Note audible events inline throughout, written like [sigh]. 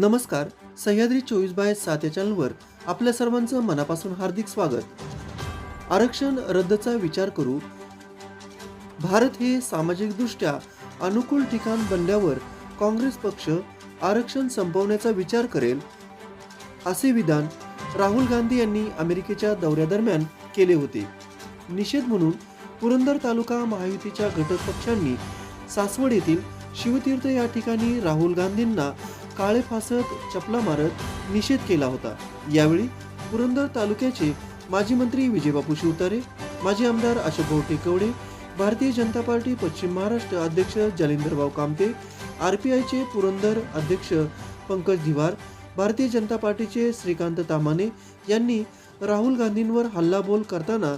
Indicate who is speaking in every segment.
Speaker 1: नमस्कार सह्याद्री चोवीस बाय सात या चॅनलवर आपल्या सर्वांचं मनापासून हार्दिक स्वागत. आरक्षण रद्दचा विचार करू. भारत हे सामाजिकदृष्ट्या अनुकूल ठिकाण बनल्यावर काँग्रेस पक्ष आरक्षण संपवण्याचा विचार करेल असे विधान राहुल गांधी यांनी अमेरिकेच्या दौऱ्यादरम्यान केले होते. निषेध म्हणून पुरंदर तालुका महायुतीच्या घटक पक्षांनी सासवड येथील शिवतीर्थ या ठिकाणी राहुल गांधींना काळे फासत चपला मारत निषेध केला होता. यावेळी पुरंदर तालुक्याचे माजी मंत्री विजयबापू शिवतारे माजी आमदार अशोकभाऊ टेकवडे भारतीय जनता पार्टी पश्चिम महाराष्ट्र अध्यक्ष जालिंदरभाऊ कामते आर पी आयचे पुरंदर अध्यक्ष पंकज धिवार भारतीय जनता पार्टीचे श्रीकांत तामाने यांनी राहुल गांधींवर हल्लाबोल करताना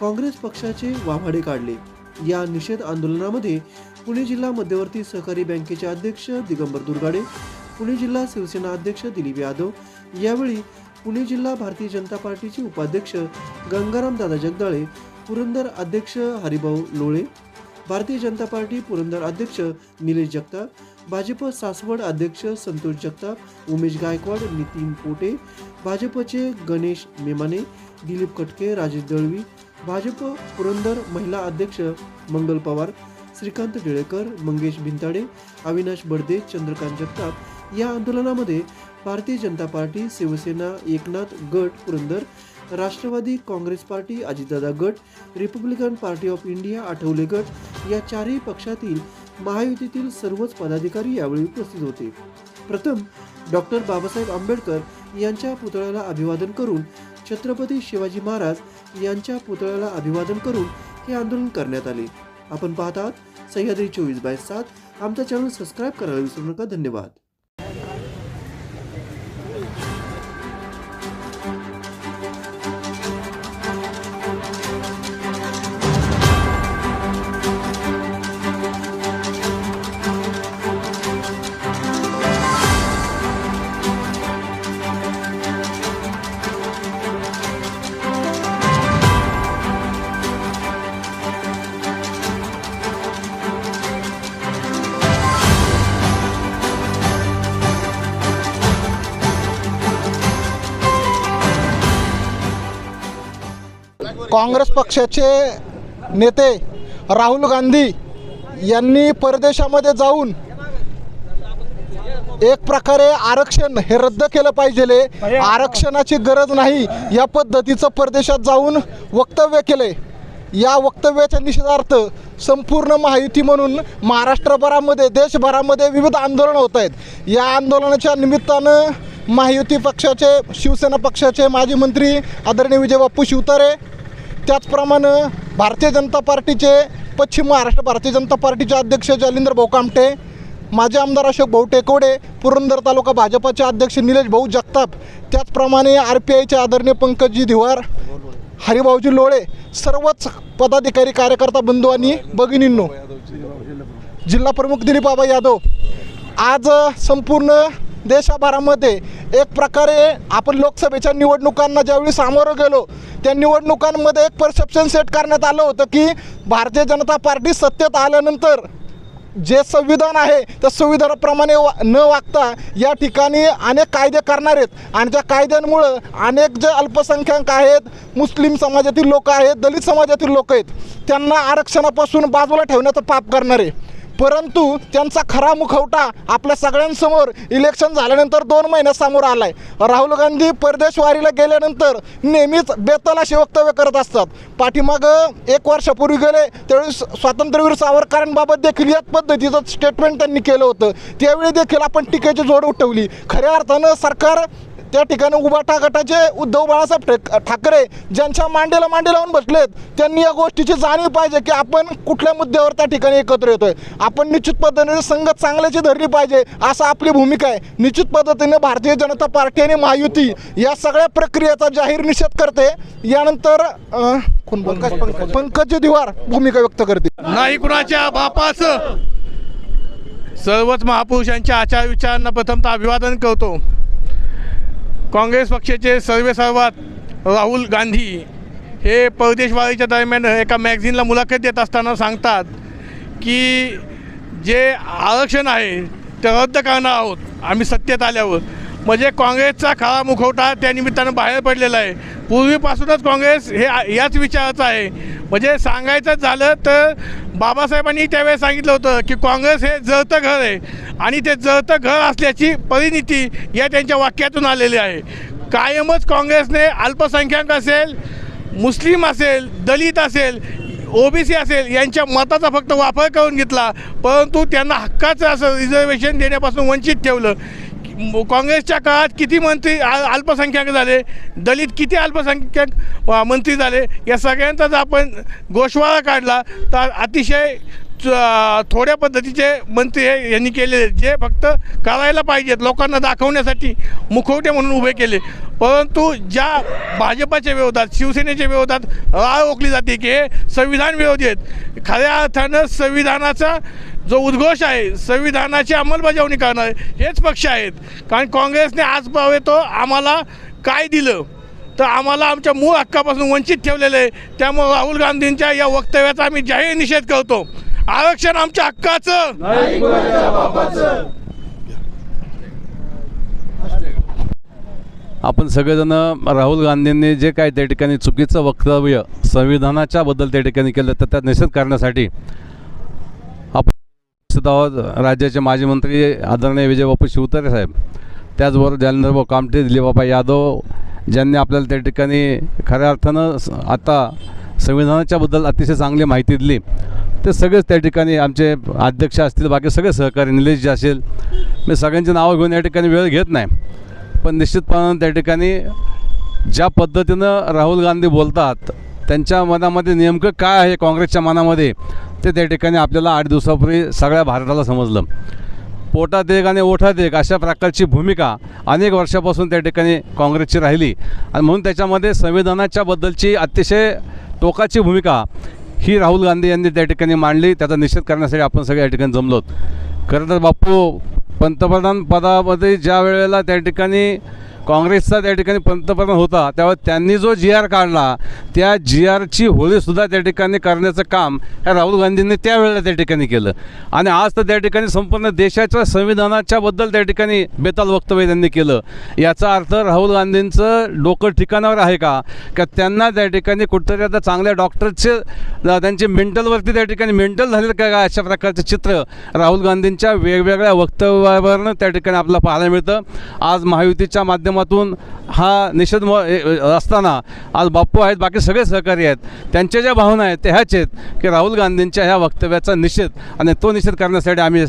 Speaker 1: काँग्रेस पक्षाचे वाभाडे काढले. या निषेध आंदोलनामध्ये पुणे जिल्हा मध्यवर्ती सहकारी बँकेचे अध्यक्ष दिगंबर दुर्गाडे पुणे जिल्हा शिवसेना अध्यक्ष दिलीप यादव यावेळी पुणे जिल्हा भारतीय जनता पार्टीचे उपाध्यक्ष गंगाराम दादा जगदाळे पुरंदर अध्यक्ष हरिभाऊ लोळे भारतीय जनता पार्टी पुरंदर अध्यक्ष निलेश जगताप भाजप सासवड अध्यक्ष संतोष जगताप उमेश गायकवाड नितीन पोटे भाजपचे गणेश मेमाने दिलीप कटके राजेश दळवी भाजप पुरंदर महिला अध्यक्ष मंगल पवार श्रीकांत टिळेकर मंगेश भिंताडे अविनाश बडदे चंद्रकांत जगताप या आंदोलनामध्ये भारतीय जनता पार्टी शिवसेना एकनाथ गट पुरंदर राष्ट्रवादी काँग्रेस पार्टी अजितदादा गट Republican party of India Athawale गट या चारही पक्षातील महायुतीतील सर्वच पदाधिकारी यावेळी उपस्थित होते. प्रथम डॉक्टर बाबासाहेब आंबेडकर यांच्या पुतळ्याला अभिवादन करून छत्रपती शिवाजी महाराज यांच्या पुतळ्याला अभिवादन करून हे आंदोलन करण्यात आले. आपण पाहतात सह्याद्री चोवीस बाय सात आमचा चॅनल सबस्क्राईब करायला विसरू नका. धन्यवाद.
Speaker 2: काँग्रेस पक्षाचे नेते राहुल गांधी यांनी परदेशामध्ये जाऊन एक प्रकारे आरक्षण हे रद्द केलं पाहिजे आरक्षणाची गरज नाही. या पद्धतीचं परदेशात जाऊन वक्तव्य केले. या वक्तव्याच्या निषेधार्थ संपूर्ण माहिती म्हणून महाराष्ट्रभरामध्ये देशभरामध्ये विविध आंदोलनं होत आहेत. या आंदोलनाच्या निमित्तानं महायुती पक्षाचे शिवसेना पक्षाचे माजी मंत्री आदरणीय विजय बाप्पू शिवतारे त्याचप्रमाणे भारतीय जनता पार्टीचे पश्चिम महाराष्ट्र भारतीय जनता पार्टीचे अध्यक्ष जालिंदर भाऊ कामटे माजी आमदार अशोक भाऊ टेकवडे पुरंदर तालुका भाजपाचे अध्यक्ष निलेश भाऊ जगताप त्याचप्रमाणे आर पी आयचे आदरणीय पंकजी धिवार हरिभाऊजी लोळे सर्वच पदाधिकारी कार्यकर्ता बंधू आणि भगिनींनो जिल्हा प्रमुख दिलीप बाबा यादव. आज संपूर्ण देशभरामध्ये एक प्रकारे आपण लोकसभेच्या निवडणुकांना ज्यावेळी सामोरं गेलो त्या निवडणुकांमध्ये एक परसेप्शन सेट करण्यात आलं होतं की भारतीय जनता पार्टी सत्तेत आल्यानंतर जे संविधान आहे त्या संविधानाप्रमाणे वा न वागता या ठिकाणी अनेक कायदे करणार आहेत. आणि त्या कायद्यांमुळं अनेक जे अल्पसंख्याक आहेत मुस्लिम समाजातील लोक आहेत दलित समाजातील लोक आहेत त्यांना आरक्षणापासून बाजूला ठेवण्याचं पाप करणार. आहे परंतु त्यांचा खरा मुखवटा आपल्या सगळ्यांसमोर इलेक्शन झाल्यानंतर दोन महिन्यासमोर आला आहे राहुल गांधी परदेशवारीला गेल्यानंतर नेहमीच बेतल असे वक्तव्य करत असतात. पाठीमागं एक वर्षापूर्वी गेले त्यावेळी स्वातंत्र्यवीर सावरकरांबाबत देखील याच पद्धतीचं स्टेटमेंट त्यांनी केलं होतं. त्यावेळी देखील आपण टीकेची जोड उठवली. खऱ्या अर्थानं सरकार त्या ठिकाणी उभाटा गटाचे उद्धव बाळासाहेब ठे ठाकरे ज्यांच्या मांडीला मांडी लावून बसलेत त्यांनी या गोष्टीची जाणीव पाहिजे की आपण कुठल्या मुद्द्यावर त्या ठिकाणी एकत्र येतोय. आपण निश्चित पद्धतीने संगत चांगल्याची धरली पाहिजे असं आपली भूमिका आहे. निश्चित पद्धतीने भारतीय जनता पार्टी आणि महायुती या सगळ्या प्रक्रियेचा जाहीर निषेध करते. यानंतर बोलतंय? पंकज दिवार भूमिका व्यक्त करते
Speaker 3: नाही कुणाच्या बापाचं? सर्वच महापुरुषांच्या आचार विचारांना प्रथमतः अभिवादन करतो. काँग्रेस पक्षाचे सर्वेसर्वात राहुल गांधी हे परदेशवारीच्या दरम्यान एका मॅगझिनला मुलाखत देत असताना सांगतात की जे आरक्षण आहे ते रद्द करणार आहोत. आम्ही सत्तेत आल्यावर. म्हणजे काँग्रेसचा खरा मुखवटा त्या निमित्तानं बाहेर पडलेला आहे. पूर्वीपासूनच काँग्रेस हे याच विचाराचं आहे. म्हणजे सांगायचं झालं तर बाबासाहेबांनी त्यावेळेस सांगितलं होतं की काँग्रेस हे जळतं घर आहे. आणि ते जळतं घर असल्याची परिणिती या त्यांच्या वाक्यातून आलेली आहे. कायमच काँग्रेसने अल्पसंख्याक असेल मुस्लिम असेल दलित असेल ओबीसी असेल यांच्या मताचा फक्त वापर करून घेतला. परंतु त्यांना हक्काचं असं रिझर्वेशन देण्यापासून वंचित ठेवलं. काँग्रेसच्या काळात किती मंत्री आ- अल्पसंख्याक झाले दलित किती अल्पसंख्याक मंत्री झाले या सगळ्यांचा जर आपण गोषवारा काढला तर अतिशय थोड्या पद्धतीचे मंत्री हे यांनी केलेले आहेत, जे फक्त करायला पाहिजेत लोकांना दाखवण्यासाठी मुखवटे म्हणून उभे केले. परंतु ज्या भाजपाच्या विरोधात शिवसेनेच्या विरोधात राळ ओकली जाते की हे संविधान विरोधी आहेत. खऱ्या अर्थानं संविधानाचा जो उद्घोष आहे संविधानाची अंमलबजावणी करणार हेच पक्ष आहेत. कारण काँग्रेसने आज पावे तो आम्हाला काय दिलं? तर आम्हाला आमच्या मूळ हक्कापासून वंचित ठेवलेलं आहे. त्यामुळे राहुल गांधींच्या या वक्तव्याचा आम्ही जाहीर निषेध करतो. आरक्षण आमच्या हक्काचं.
Speaker 4: आपण सगळेजण राहुल गांधींनी जे काय त्या ठिकाणी चुकीचं वक्तव्य संविधानाच्या बद्दल त्या ठिकाणी केलं तर त्यात निषेध करण्यासाठी आपण आहोत राज्याचे माजी मंत्री आदरणीय विजयबापू शिवतारे साहेब. त्याचबरोबर जालंधरभाऊ कामटे दिलीबाबा यादव ज्यांनी आपल्याला त्या ठिकाणी खऱ्या अर्थानं आता संविधानाच्याबद्दल अतिशय चांगली माहिती दिली. ते सगळेच त्या ठिकाणी आमचे अध्यक्ष असतील बाकी सगळे सहकारी निलेश जे असेल. मी सगळ्यांची नावं घेऊन या ठिकाणी वेळ घेत नाही. पण निश्चितपणानं त्या ठिकाणी ज्या पद्धतीनं राहुल गांधी बोलतात त्यांच्या मनामध्ये नेमकं काय आहे काँग्रेसच्या मनामध्ये ते त्या ठिकाणी आपल्याला आठ दिवसापूर्वी सगळ्या भारताला समजलं. पोटात एक आणि ओठात एक अशा प्रकारची भूमिका अनेक वर्षापासून त्या ठिकाणी काँग्रेसची राहिली. आणि म्हणून त्याच्यामध्ये संविधानाच्या बद्दलची अतिशय टोकाची भूमिका ही राहुल गांधी यांनी त्या ठिकाणी मांडली. त्याचा निषेध करण्यासाठी आपण सगळे या ठिकाणी जमलोत. खरं तर बापू पंतप्रधान पदामध्ये ज्या वेळेला त्या ठिकाणी काँग्रेसचा त्या ठिकाणी पंतप्रधान होता तेव्हा त्यांनी जो जी आर काढला त्या जी आरची होळीसुद्धा त्या ठिकाणी करण्याचं काम ह्या राहुल गांधींनी त्यावेळेला त्या ठिकाणी केलं. आणि आज तर त्या ठिकाणी संपूर्ण देशाच्या संविधानाच्याबद्दल त्या ठिकाणी बेताल वक्तव्य त्यांनी केलं. याचा अर्थ राहुल गांधींचं डोकं ठिकाणावर आहे का? का त्यांना त्या ठिकाणी कुठंतरी आता चांगल्या डॉक्टरचे त्यांचे मेंटलवरती त्या ठिकाणी मेंटल झालेलं का काय अशा प्रकारचं चित्र राहुल गांधींच्या वेगवेगळ्या वक्तव्यावरनं त्या ठिकाणी आपल्याला पाहायला मिळतं. आज महायुतीच्या माध्यमातून हा निषेध असताना आज बाप्पू आहेत बाकी सगळे सहकारी आहेत. त्यांच्या ज्या भावना आहेत त्या ह्याच आहेत की राहुल गांधींच्या ह्या वक्तव्याचा निषेध आणि तो निषेध करण्यासाठी आम्ही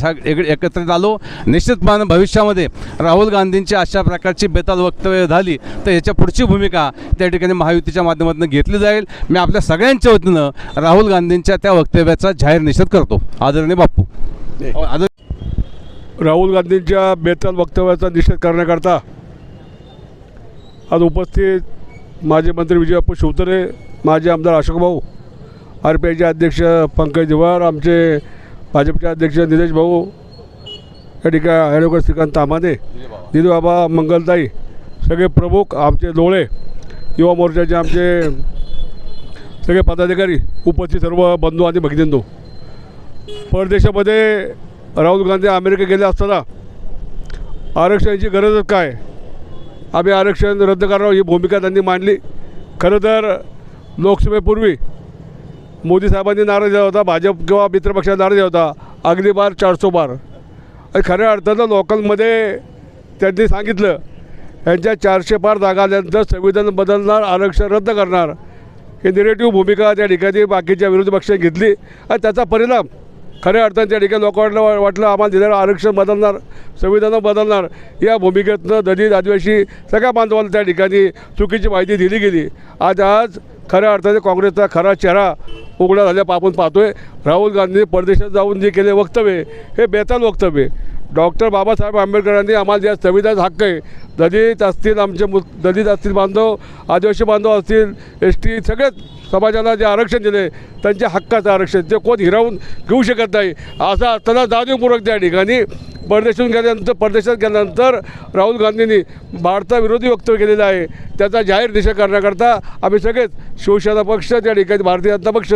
Speaker 4: एकत्रित आलो. निश्चितपणे भविष्यामध्ये राहुल गांधींची अशा प्रकारची बेताल वक्तव्य झाली तर याच्या पुढची भूमिका त्या ठिकाणी महायुतीच्या माध्यमातून घेतली जाईल. मी आपल्या सगळ्यांच्या वतीनं राहुल गांधींच्या त्या वक्तव्याचा जाहीर निषेध करतो. आदरणीय बाप्पू. आदर
Speaker 5: राहुल गांधींच्या बेताल वक्तव्याचा निषेध करण्याकरता आज उपस्थित माजी मंत्री विजयबापू शिवतरे माजी आमदार अशोक भाऊ आर पी आयचे अध्यक्ष पंकज दिवार आमचे भाजपचे अध्यक्ष निलेश भाऊ या ठिकाणी ॲडव्होकेट श्रीकांत तामाने दिदूबाबा मंगलताई सगळे प्रमुख आमचे डोळे युवा मोर्चाचे आमचे सगळे पदाधिकारी उपस्थित सर्व बंधू आणि भगिनींदू परदेशामध्ये राहुल गांधी अमेरिकेत गेले असताना आरक्षणाची गरजच काय? आम्ही आरक्षण रद्द करावं ही भूमिका त्यांनी मांडली. खरं तर लोकसभेपूर्वी मोदी साहेबांनी नाराज दिला होता भाजप किंवा मित्रपक्षा नाराज दिला होता. अगदी बार चारसो बार. आणि खऱ्या अर्थानं लोकांमध्ये त्यांनी सांगितलं यांच्या चारशे पार जागा आल्यानंतर संविधान बदलणार आरक्षण रद्द करणार. ही निगेटिव्ह भूमिका त्या ठिकाणी बाकीच्या विरोधी पक्षाने घेतली. आणि त्याचा परिणाम खऱ्या अर्थाने त्या ठिकाणी लोकांना वाटलं वाटलं आम्हाला दिलेलं आरक्षण बदलणार संविधान बदलणार. या भूमिकेतनं दलित आदिवासी सगळ्या बांधवांना त्या ठिकाणी चुकीची माहिती दिली गेली. आज आज खऱ्या अर्थाने काँग्रेसचा खरा चेहरा उघड्या झाल्या आपण पाहतोय राहुल गांधी परदेशात जाऊन जे केले वक्तव्य हे बेताल वक्तव्य डॉक्टर बाबासाहेब आंबेडकरांनी आम्हाला ज्या संविधान हक्क आहे दलित असतील आमचे मु दलित असतील बांधव आदिवासी बांधव असतील एस टी सगळेच समाजाला जे आरक्षण दिले त्यांच्या हक्काचं आरक्षण ते कोण हिरावून घेऊ शकत नाही. असं असताना जाणीवपूर्वक त्या ठिकाणी परदेशातून गेल्यानंतर परदेशात गेल्यानंतर राहुल गांधींनी भारताविरोधी वक्तव्य केलेलं आहे. त्याचा जाहीर निषेध करण्याकरता आम्ही सगळेच शिवसेना पक्ष त्या ठिकाणी भारतीय जनता पक्ष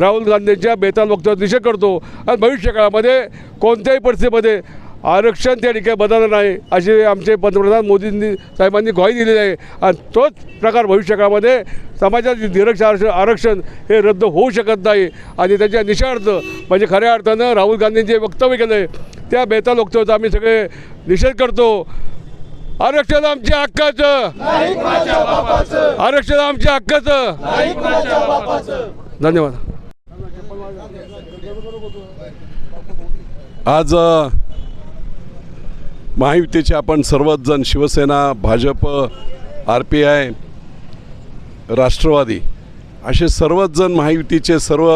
Speaker 5: राहुल गांधींच्या बेताल वक्तव्यात निषेध करतो. आणि भविष्यकाळामध्ये कोणत्याही परिस्थितीमध्ये आरक्षण त्या ठिकाणी बदलणार नाही अशी आमचे पंतप्रधान मोदींनी साहेबांनी ग्वाही दिलेली आहे. आणि तोच प्रकार भविष्यकाळामध्ये समाजाचे निरक्ष आरक्षण आरक्षण हे रद्द होऊ शकत नाही. आणि त्याच्या निषेधार्थ म्हणजे खऱ्या अर्थानं राहुल गांधींनी जे वक्तव्य केलं आहे त्या बेताल वक्तव्याचा आम्ही सगळे निषेध करतो. आरक्षण आमच्या हक्काचं. आरक्षण आमच्या हक्काचं. धन्यवाद.
Speaker 6: आज महायुतीचे आपण सर्वच जण Shivsena Bhajap R P I Rashtrawadi असे सर्वच जण महायुतीचे सर्व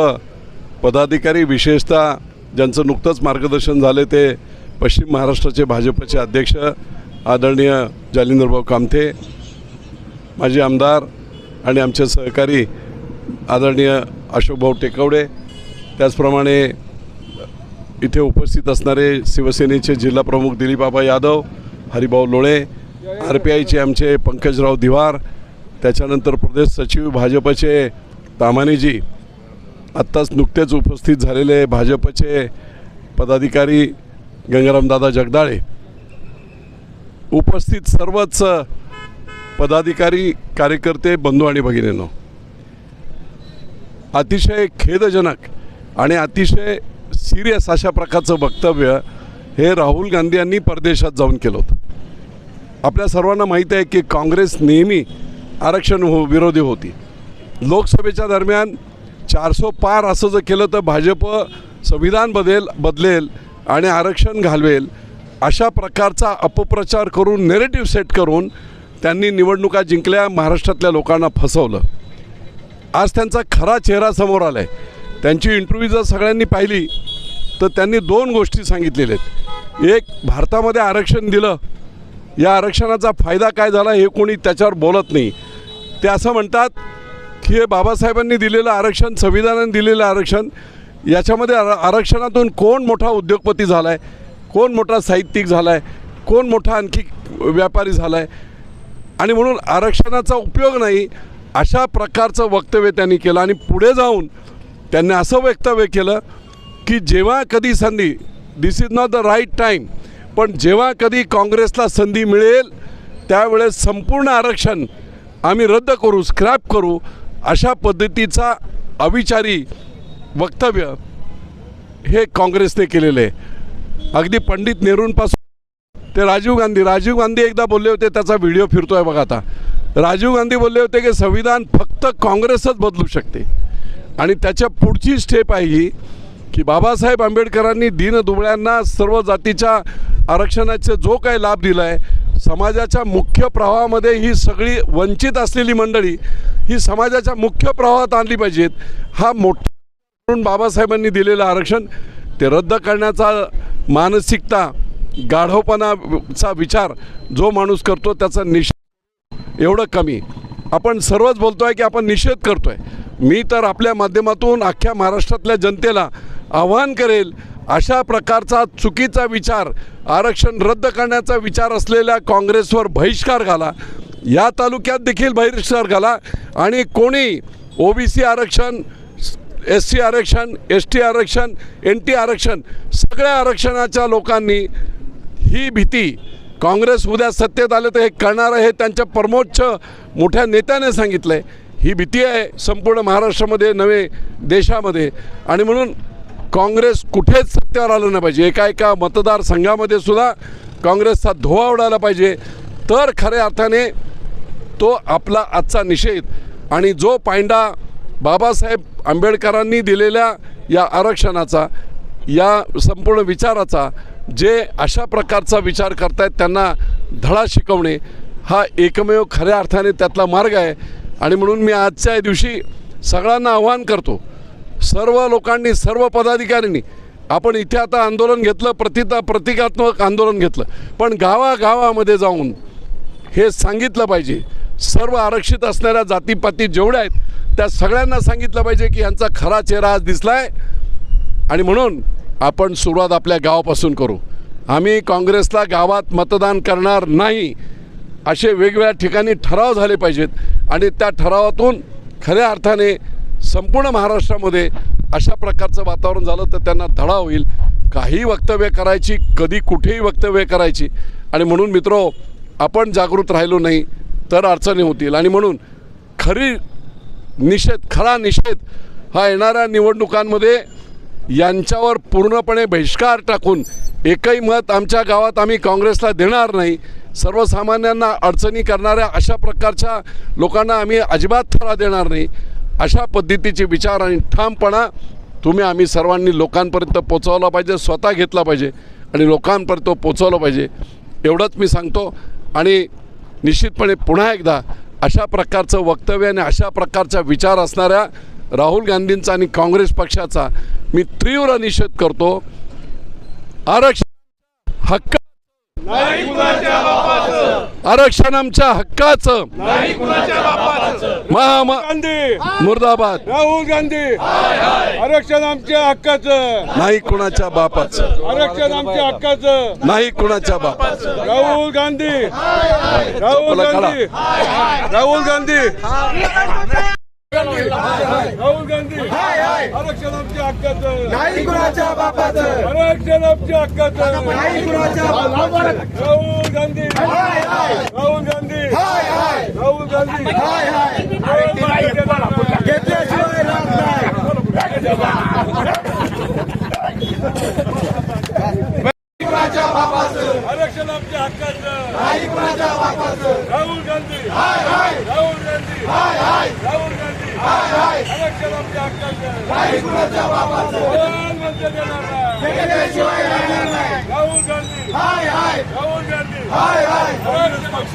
Speaker 6: पदाधिकारी विशेषतः ज्यांचं नुकतंच मार्गदर्शन झाले ते पश्चिम महाराष्ट्राचे भाजपचे अध्यक्ष आदरणीय जालिंदरभाऊ कामथे माजी आमदार आणि आमचे सहकारी आदरणीय अशोकभाऊ टेकवडे त्याचप्रमाणे इथे उपस्थित असणारे शिवसेनेचे जिल्हाप्रमुख दिलीपबाबा यादव हरिभाऊ लोळे आर पी आयचे आमचे पंकजराव दिवार त्याच्यानंतर प्रदेश सचिव भाजपचे तामानीजी आत्ताच नुकतेच उपस्थित झालेले भाजपचे पदाधिकारी गंगारामदादा जगदाळे. उपस्थित सर्वच पदाधिकारी कार्यकर्ते बंधू आणि भगिनींनो अतिशय खेदजनक आणि अतिशय सिरियस अशा प्रकारचं वक्तव्य हे राहुल गांधी यांनी परदेशात जाऊन केलं होतं. आपल्या सर्वांना माहीत आहे की काँग्रेस नेहमी आरक्षण हो विरोधी होती. लोकसभेच्या दरम्यान चारसो पार असं जर केलं तर भाजप संविधान बदल बदलेल आणि आरक्षण घालवेल अशा प्रकारचा अपप्रचार करून नेरेटिव्ह सेट करून त्यांनी निवडणुका जिंकल्या महाराष्ट्रातल्या लोकांना फसवलं. आज त्यांचा खरा चेहरा समोर आला आहे त्यांची इंटरव्ह्यू जर सगळ्यांनी पाहिली तर त्यांनी दोन गोष्टी सांगितलेल्या आहेत. एक भारतामध्ये आरक्षण दिलं. या आरक्षणाचा फायदा काय झाला हे कोणी त्याच्यावर बोलत नाही. ते असं म्हणतात की हे बाबासाहेबांनी दिलेलं आरक्षण संविधानाने दिलेलं आरक्षण याच्यामध्ये आर आरक्षणातून कोण मोठा उद्योगपती झाला आहे कोण मोठा साहित्यिक झाला आहे कोण मोठा आणखी व्यापारी झाला आहे आणि म्हणून आरक्षणाचा उपयोग नाही अशा प्रकारचं वक्तव्य त्यांनी केलं आणि पुढे जाऊन त्यांनी असं वक्तव्य केलं की जेव्हा कधी संधी this is not the right time पण जेव्हा कधी काँग्रेसला संधी मिळेल त्यावेळेस संपूर्ण आरक्षण आम्ही रद्द करू स्क्रॅप करू अशा पद्धतीचा अविचारी वक्तव्य हे काँग्रेसने केलेलं आहे. अगदी पंडित नेहरूंपासून ते राजीव गांधी राजीव गांधी एकदा बोलले होते त्याचा व्हिडिओ फिरतो आहे बघा आता. राजीव गांधी बोलले होते की संविधान फक्त काँग्रेसच बदलू शकते. आणि त्याच्या पुढची स्टेप आहे ही की बाबासाहेब आंबेडकरांनी दीनदुबळ्यांना सर्व जातीच्या आरक्षणाचा जो काही लाभ दिला आहे समाजाच्या मुख्य प्रवाहामध्ये ही सगळी वंचित असलेली मंडळी ही समाजाच्या मुख्य प्रवाहात आणली पाहिजेत. हा मोठा म्हणून बाबासाहेबांनी दिलेलं आरक्षण ते रद्द करण्याचा मानसिकता गाढवपणाचा विचार जो माणूस करतो त्याचा निषेध एवढं कमी. आपण सर्वच बोलतो आहे की आपण निषेध करतो आहे मी तर आपल्या माध्यमातून अख्ख्या महाराष्ट्रातल्या जनतेला आव्हान करेल अशा प्रकारचा चुकीचा विचार आरक्षण रद्द करण्याचा विचार असलेल्या काँग्रेसवर बहिष्कार घाला. या तालुक्यात देखील बहिष्कार घाला आणि कोणी ओबीसी आरक्षण एस सी आरक्षण एस टी आरक्षण एन टी आरक्षण सगळ्या आरक्षणाच्या लोकांनी ही भीती काँग्रेस उद्या सत्तेत आलं तर हे करणार आहे हे त्यांच्या परमोच्च मोठ्या नेत्याने सांगितलं आहे ही भीती आहे संपूर्ण महाराष्ट्रामध्ये नवे देशामध्ये. आणि म्हणून काँग्रेस कुठेच सत्तेवर आलं नाही पाहिजे. एका एका मतदारसंघामध्ये सुद्धा काँग्रेसचा धोवा उडाला पाहिजे. तर खऱ्या अर्थाने तो आपला आजचा निषेध. आणि जो पायंडा बाबासाहेब आंबेडकरांनी दिलेल्या या आरक्षणाचा या संपूर्ण विचाराचा जे अशा प्रकारचा विचार करतायत त्यांना धडा शिकवणे हा एकमेव खऱ्या अर्थाने त्यातला मार्ग आहे. आणि म्हणून मी आजच्या दिवशी सगळ्यांना आव्हान करतो सर्व लोकांनी सर्व पदाधिकाऱ्यांनी आपण इथे आता आंदोलन घेतलं प्रतिता प्रतिकात्मक आंदोलन घेतलं पण गावागावामध्ये जाऊन हे सांगितलं पाहिजे. सर्व आरक्षित असणाऱ्या जातीपाती जेवढ्या आहेत त्या सगळ्यांना सांगितलं पाहिजे की यांचा खरा चेहरा आज दिसला आहे आणि म्हणून आपण सुरुवात आपल्या गावापासून करू. आम्ही काँग्रेसला गावात मतदान करणार नाही असे वेगवेगळ्या ठिकाणी ठराव झाले पाहिजेत आणि त्या ठरावातून खऱ्या अर्थाने संपूर्ण महाराष्ट्रामध्ये अशा प्रकारचं वातावरण झालं तर त्यांना धडा होईल. काही वक्तव्य करायची कधी कुठेही वक्तव्य करायची आणि म्हणून मित्रो आपण जागृत राहिलो नाही तर अडचणी होतील. आणि म्हणून खरी निषेध खरा निषेध हा येणाऱ्या निवडणुकांमध्ये यांच्यावर पूर्णपणे बहिष्कार टाकून एकही मत आमच्या गावात आम्ही काँग्रेसला देणार नाही सर्वसामान्यांना अडचणी करणाऱ्या अशा प्रकारच्या लोकांना आम्ही अजिबात थरा देणार नाही. अशा पद्धतीचे विचार आणि ठामपणा तुम्ही आम्ही सर्वांनी लोकांपर्यंत पोचवला पाहिजे स्वतः घेतला पाहिजे आणि लोकांपर्यंत तो पोचवला पाहिजे. एवढंच मी सांगतो आणि निश्चितपणे पुन्हा एकदा अशा प्रकारचं वक्तव्य आणि अशा प्रकारचा विचार असणाऱ्या राहुल गांधींचा आणि काँग्रेस पक्षाचा मी तीव्र निषेध करतो. आरक्षण हक्क आरक्षण आमच्या हक्काचं. महाम
Speaker 5: गांधी.
Speaker 6: मुर्दाबाद.
Speaker 5: राहुल गांधी. आरक्षण आमच्या हक्काचं.
Speaker 6: नाही कुणाच्या बापाचं.
Speaker 5: आरक्षण आमच्या हक्काचं.
Speaker 6: नाही कुणाच्या बापाचं.
Speaker 5: राहुल गांधी. राहुल. गांधी. राहुल गांधी. राहुल गांधी. आरक्षण आमच्या हक्काचं.
Speaker 2: नाही कुणाच्या बापाचं.
Speaker 5: आरक्षण आमच्या हक्काचं.
Speaker 2: नाही कुणाच्या
Speaker 5: राहुल गांधी. राहुल गांधी. राहुल गांधी.
Speaker 2: घेतल्याशिवाय राहत नाही कुणाच्या बापाचं
Speaker 5: आरक्षण आमच्या हक्काचं
Speaker 2: नाही कुणाच्या बापाचं
Speaker 5: राहुल गांधी राहुल गांधी राहुल गांधी आरक्षण आमच्या हक्काचं
Speaker 2: नाही कुणाच्या? घेतल्याशिवाय राहणार नाही.
Speaker 5: राहुल गांधी.
Speaker 2: हाय हाय.
Speaker 5: राहुल गांधी.
Speaker 2: हाय हाय.
Speaker 5: काँग्रेस पक्ष.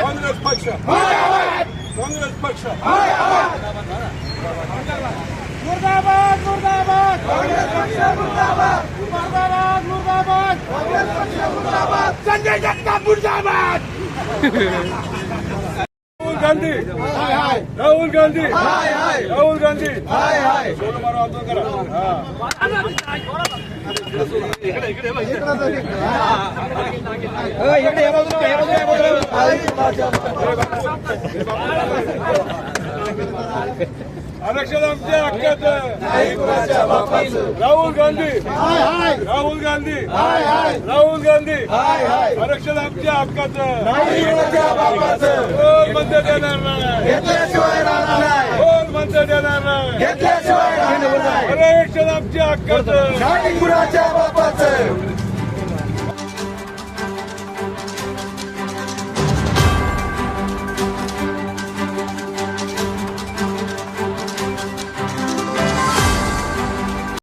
Speaker 5: काँग्रेस पक्ष. काँग्रेस! पक्ष.
Speaker 2: मुर्दाबाद मुर्दाबाद. काँग्रेस पक्ष मुर्दाबाद. मुर्दाबाद मुर्दाबाद. काँग्रेस पक्ष मुर्दाबाद. संजय जगताप मुर्दाबाद! [laughs]
Speaker 5: गांधी
Speaker 2: हाय हाय
Speaker 5: राहुल गांधी
Speaker 2: हाय हाय
Speaker 5: राहुल गांधी
Speaker 2: हाय हाय
Speaker 5: सोनं मारा आंदोलन करा हा. आरक्षण आमच्या हक्काचं राहुल गांधी.
Speaker 2: हाय हाय
Speaker 5: राहुल गांधी.
Speaker 2: हाय हाय
Speaker 5: राहुल गांधी.
Speaker 2: हाय हाय
Speaker 5: आरक्षण आमच्या हक्काचं
Speaker 2: बापाचं.
Speaker 5: कोण देणार नाही? कोण देणार नाही? आरक्षण आमच्या हक्काचं
Speaker 2: बापाचं.